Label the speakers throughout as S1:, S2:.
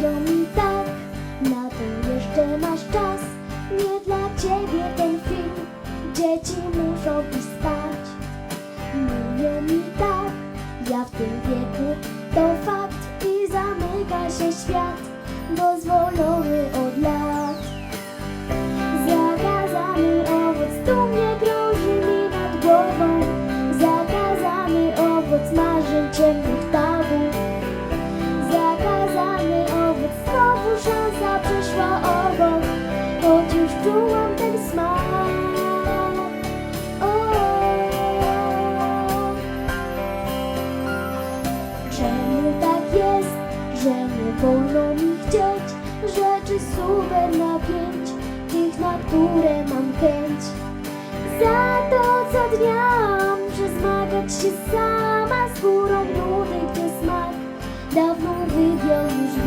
S1: mówią mi tak. Na to jeszcze masz czas. Nie dla ciebie ten film. Dzieci muszą być spać. Mówią mi tak. Ja w tym wieku to fakt I zamyka się świat Dozwolony od lat. Zakazany owoc tu mnie grozi mi nad głową. Zakazany owoc marzeń ciemnych Czemu tak jest, że nie wolno mi chcieć Rzeczy super napięć Tych, na które mam chęć Za to co dnia muszę zmagać się sama Z górą nudy, gdzie smak. Dawno wywiał już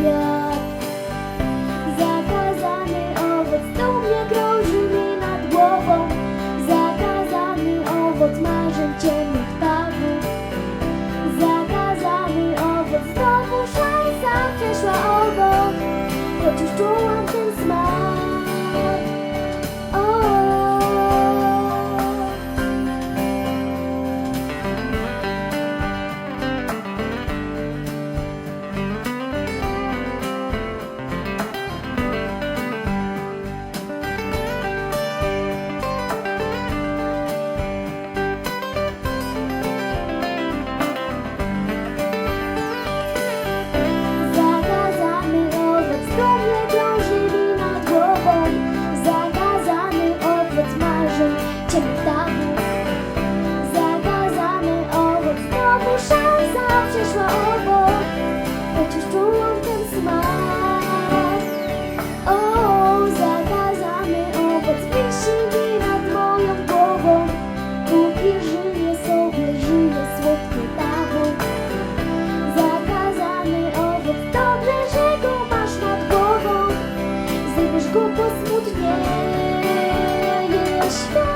S1: Aşkım